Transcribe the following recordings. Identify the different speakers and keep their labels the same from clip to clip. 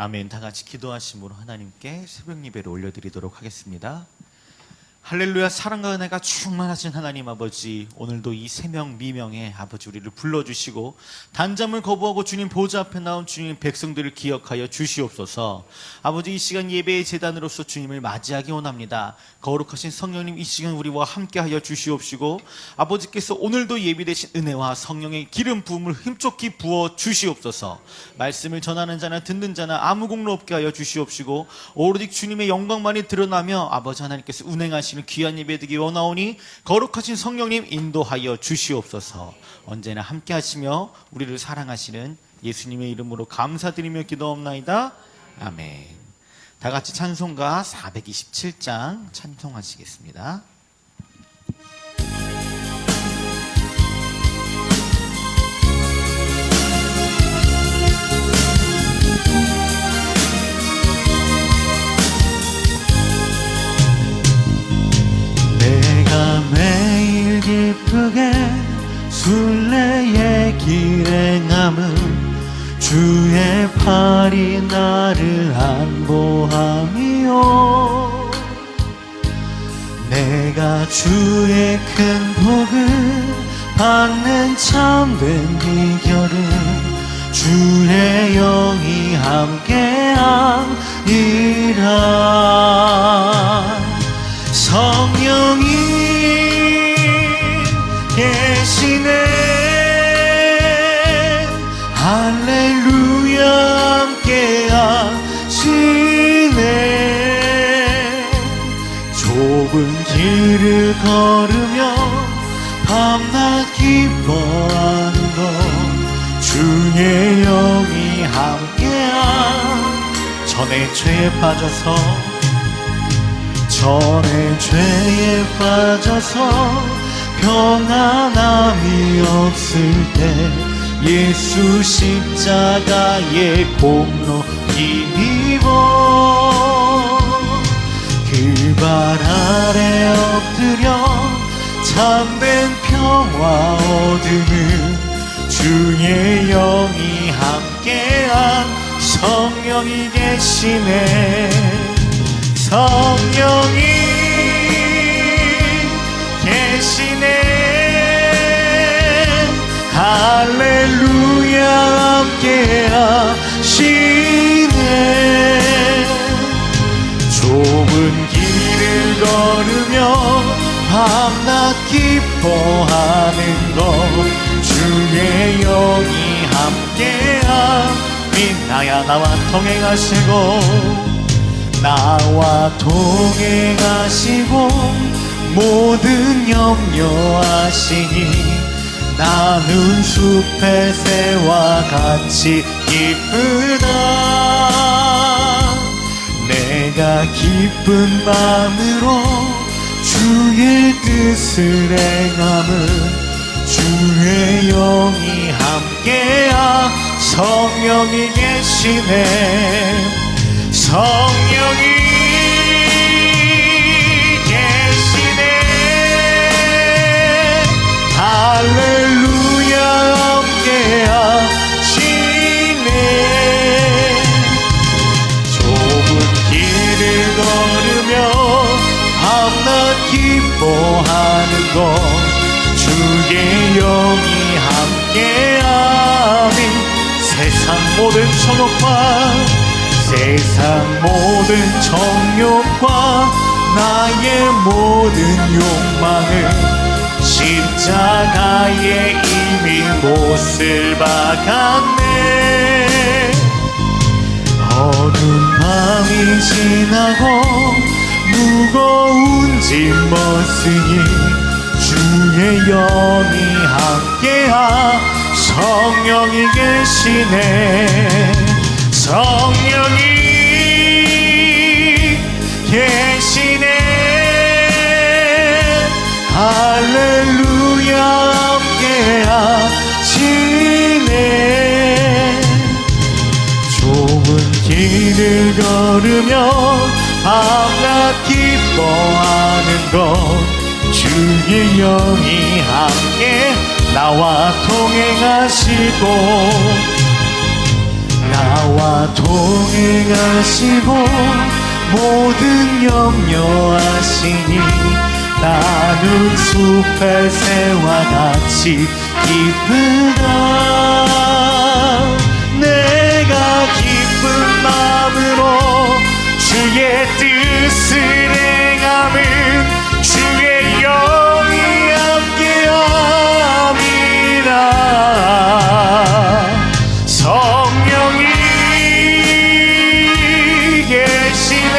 Speaker 1: 아멘. 다 같이 기도하심으로 하나님께 새벽 예배를 올려드리도록 하겠습니다. 할렐루야 사랑과 은혜가 충만하신 하나님 아버지 오늘도 이 세명 미명의 아버지 우리를 불러주시고 단잠을 거부하고 주님 보좌 앞에 나온 주님 백성들을 기억하여 주시옵소서. 아버지 이 시간 예배의 재단으로서 주님을 맞이하기 원합니다. 거룩하신 성령님 이 시간 우리와 함께하여 주시옵시고 아버지께서 오늘도 예비되신 은혜와 성령의 기름 부음을 힘좋게 부어 주시옵소서. 말씀을 전하는 자나 듣는 자나 아무 공로 없게 하여 주시옵시고 오로지 주님의 영광만이 드러나며 아버지 하나님께서 운행하시는 귀한 예배 되기 원하오니 거룩하신 성령님 인도하여 주시옵소서. 언제나 함께 하시며 우리를 사랑하시는 예수님의 이름으로 감사드리며 기도옵나이다. 아멘. 다 같이 찬송가 427장 찬송하시겠습니다 안보함이요. 내가 주의 큰 복을 받는 참된 비결은 주의 영이 함께함이라 성령이 계시네. 할렐 걸으며 밤낮 기뻐하는 것 주의 영이 함께한 전에 죄에 빠져서 전에 죄에 빠져서 평안함이 없을 때 예수 십자가의 공로 힘입어 그 발 아래 엎드려 참된 평화 얻으는 주의 영이 함께한 성령이 계시네. 성령이 계시네 기뻐하는 것 주의 영이 함께함이 나야 나와 통행하시고 나와 동행하시고 모든 염려하시니 나는 숲의 새와 같이 기쁘다. 내가 기쁜 마음으로 주의 뜻을 행함은 주의 영이 함께야 성령이 계시네 기뻐하는 것. 주의 영이 함께하니 세상 모든 정욕과 세상 모든 정욕과 나의 모든 욕망을 십자가에 이미 못을 박았네. 어두운 밤이 지나고 무거운 짐 벗으니 주의 영이 함께하 성령이 계시네. 성령 밤낮 기뻐하는 것 주의 영이 함께 나와 동행하시고 나와 동행하시고 모든 염려하시니 나는 숲의 새와 같이 기쁘다. 내가 기쁜 주의 뜻을 행함은 주의 영이 함께함이라 성령이 계시네.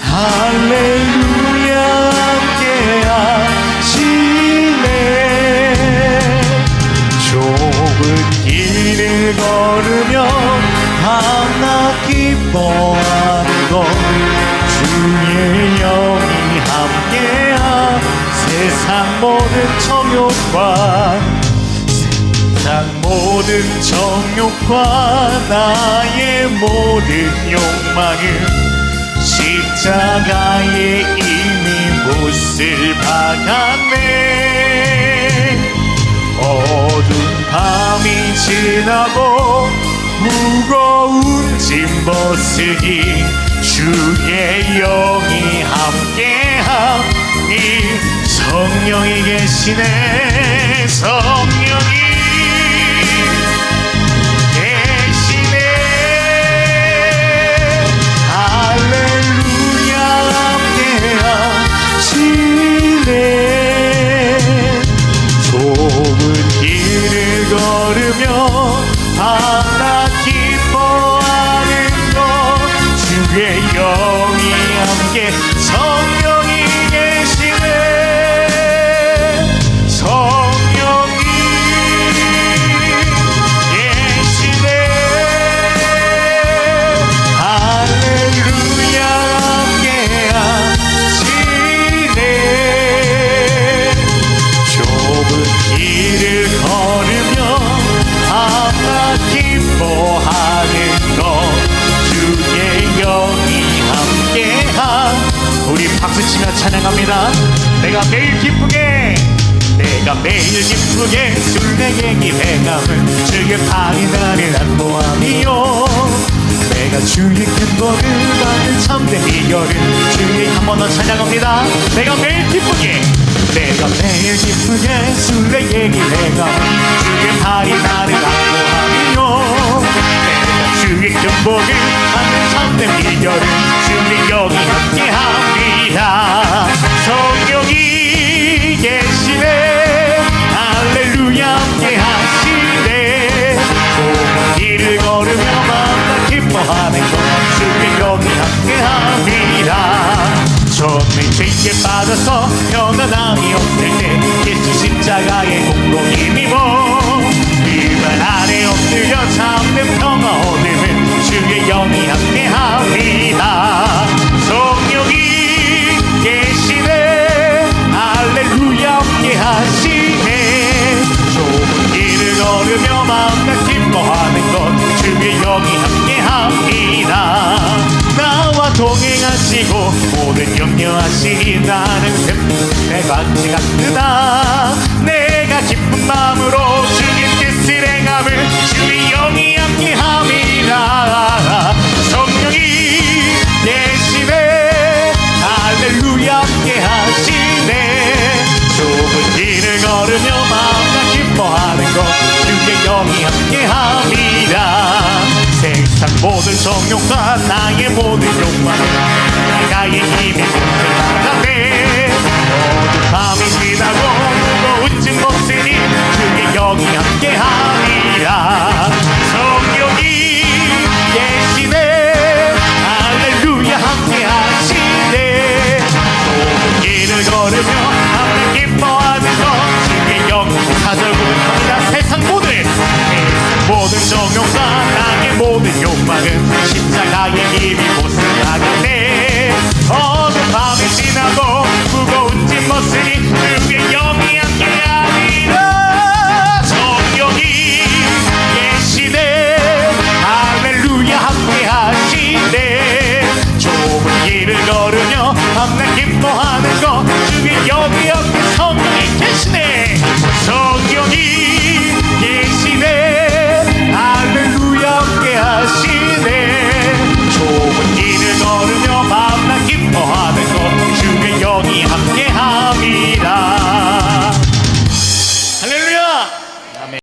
Speaker 1: 할렐루야 함께하시네. 좁은 길을 걸으며 하나 기뻐하는 것 주의 영이 함께한 세상 모든 정욕과 세상 모든 정욕과 나의 모든 욕망은 십자가에 이미 못을 박았네. 어두운 밤이 지나고 무거운 짐 벗으니 주의 영이 함께하니 성령이 계시네 성령이 좁은 길을 걸으며 하나 우리 박수치며 찬양합니다. 내가 매일 기쁘게 내가 매일 기쁘게 술래갱이 행함은 주의 팔이 나를 안보함이요. 내가 주의 큰 복을 받는 참된 비결은 주의 한 번 더 찬양합니다. 내가 매일 기쁘게 내가 매일 기쁘게 술래얘기 내가 주의 팔이 나를 안고하며 내가 주의 큰 복을 받는 참된 비결은 주의 영이 함께합니 죄에 빠져서 편안함이 없을 때 예수 십자가의 공로이 미모 이말 아래 엎드려 참된 평화 얻으면 주의 영이 함께합니 샘의 광지가 크다. 내가 기쁜 마음으로 주의 뜻을 행함을 주의 영이 함께 함이라. 성령이 계시네 할렐루야 함께 하시네. 좁은 길을 걸으며 마음과 기뻐하는 것 주의 영이 함께합니다 세상 모든 정욕과 나의 모든 욕망은 나의 힘이 어두운 지나고 무거운 짐 없으니 주의 영이 함께합니다